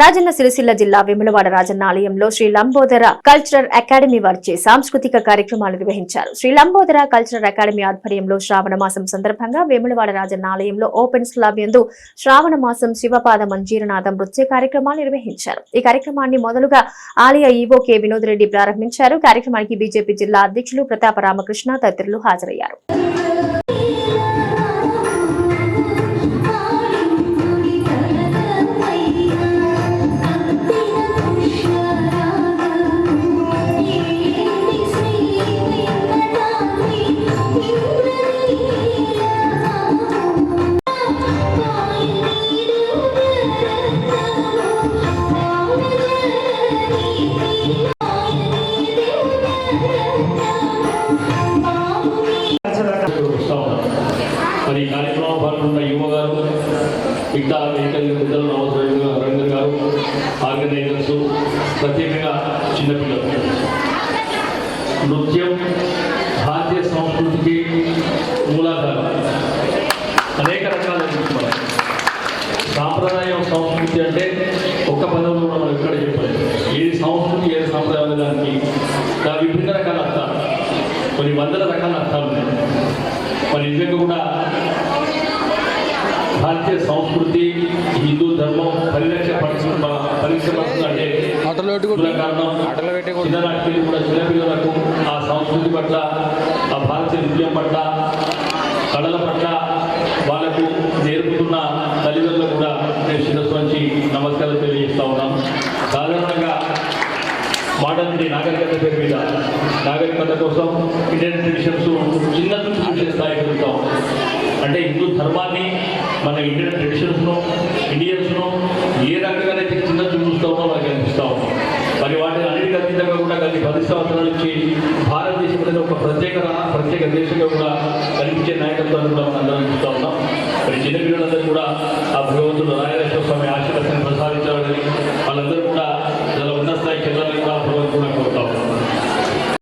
రాజన్న సిరిసిల్ల జిల్లా వేములవాడ రాజన్న ఆలయంలో Shri Lambodara cultural academy వారిచే సాంస్కృతిక కార్యక్రమాలు నిర్వహించారు. శ్రీ లంబోదర కల్చరల్ అకాడమీ ఆధ్వర్యంలో శ్రావణ మాసం సందర్భంగా వేములవాడ రాజన్న ఆలయంలో ఓపెన్ స్లాబ్ యందు శ్రావణ మాసం శివపాద మంజీరనాథం నృత్య కార్యక్రమాలు నిర్వహించారు. ఈ కార్యక్రమాన్ని మొదలుగా ఆలయ ఈవో కె వినోద్ రెడ్డి ప్రారంభించారు. కార్యక్రమానికి బీజేపీ జిల్లా అధ్యక్షులు ప్రతాప రామకృష్ణ తదితరులు హాజరయ్యారు. మరి ఈ కార్యక్రమంలో పాల్గొన్న యువ గారు మిగతా వేదిక పెద్దలు నవోదయ రవీంద్ర గారు ఆర్గనైజర్స్ ప్రత్యేకంగా చిన్నపిల్లలు నృత్యం భారతీయ సంస్కృతికి మూలాధారం అనేక రకాల నృత్యాలు. సాంప్రదాయం సంస్కృతి అంటే ఒక పదంలో కూడా మనం ఎక్కడ చెప్పలేదు ఏది సంస్కృతి ఏది సాంప్రదాయం అనే దానికి దాని విభిన్న రకాల అర్థాలు కొన్ని వందల రకాల అర్థాలు ఉన్నాయి. మరి నిజంగా కూడా భారతీయ సంస్కృతి హిందూ ధర్మం పరిరక్ష పరిశ్రమ పరిశ్రమంటే కారణం కూడా చిన్నపిల్లలకు ఆ సంస్కృతి పట్ల ఆ భారతీయ నృత్యం పట్ల కళల పట్ల వాళ్ళకు నేర్పుతున్న తల్లిదండ్రులకు కూడా నేను శిరస్సు నమస్కారం తెలియజేస్తా ఉన్నాం సాధారణంగా మోడర్న్ నాగరికత పేరు మీద నాగరికత కోసం ఇండియన్ ట్రెడిషన్స్ చిన్న నుంచి చూసే స్థాయికి వెళ్తాం అంటే హిందూ ధర్మాన్ని మన ఇండియన్ ట్రెడిషన్స్ను ఇండియన్స్ను ఏ రకంగానైతే చిన్న చూస్తామో మనకి అనిపిస్తాం మరి వాటిని అన్నిటికీ అతీతంగా కూడా కలిసి పది సంవత్సరాల నుంచి భారతదేశం అనేది ఒక ప్రత్యేక ప్రత్యేక దేశంగా కూడా కనిపించే నాయకత్వాన్ని కూడా మనం అందరం చూస్తూ ఉన్నాం. మరి చిన్నపిల్లలందరూ కూడా ఆ భగవంతుడు రాయలక్ష్మ స్వామి ఆశ